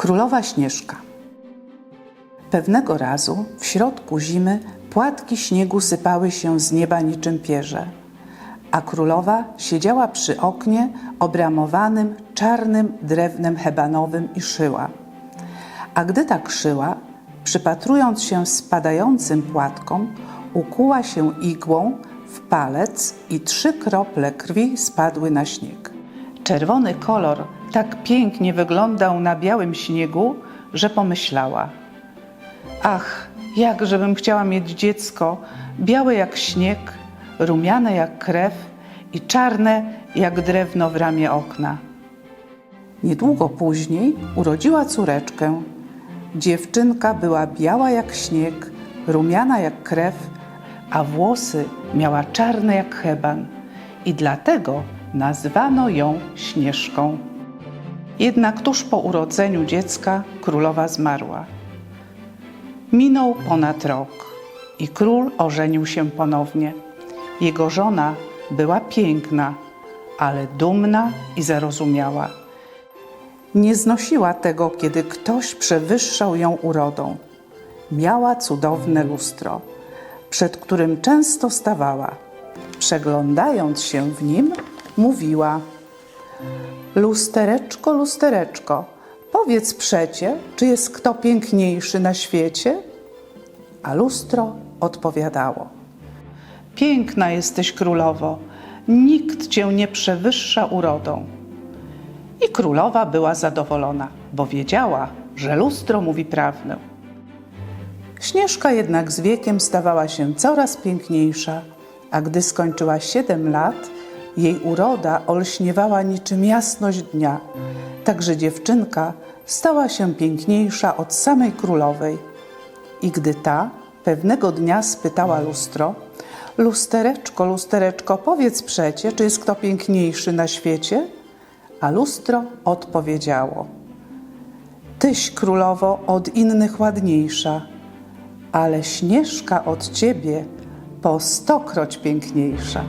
Królowa Śnieżka. Pewnego razu w środku zimy płatki śniegu sypały się z nieba niczym pierze, a królowa siedziała przy oknie obramowanym czarnym drewnem hebanowym i szyła. A gdy tak szyła, przypatrując się spadającym płatkom, ukuła się igłą w palec i trzy krople krwi spadły na śnieg. Czerwony kolor tak pięknie wyglądał na białym śniegu, że pomyślała: Ach, jakżebym chciała mieć dziecko, białe jak śnieg, rumiane jak krew i czarne jak drewno w ramie okna. Niedługo później urodziła córeczkę. Dziewczynka była biała jak śnieg, rumiana jak krew, a włosy miała czarne jak heban i dlatego nazwano ją Śnieżką. Jednak tuż po urodzeniu dziecka królowa zmarła. Minął ponad rok i król ożenił się ponownie. Jego żona była piękna, ale dumna i zarozumiała. Nie znosiła tego, kiedy ktoś przewyższał ją urodą. Miała cudowne lustro, przed którym często stawała. Przeglądając się w nim, mówiła: Lustereczko, lustereczko, powiedz przecie, czy jest kto piękniejszy na świecie? A lustro odpowiadało: Piękna jesteś królowo, nikt cię nie przewyższa urodą. I królowa była zadowolona, bo wiedziała, że lustro mówi prawdę. Śnieżka jednak z wiekiem stawała się coraz piękniejsza, a gdy skończyła siedem lat, jej uroda olśniewała niczym jasność dnia, także dziewczynka stała się piękniejsza od samej królowej. I gdy ta pewnego dnia spytała lustro: Lustereczko, lustereczko, powiedz przecie, czy jest kto piękniejszy na świecie? A lustro odpowiedziało: Tyś, królowo, od innych ładniejsza, ale śnieżka od ciebie po stokroć piękniejsza.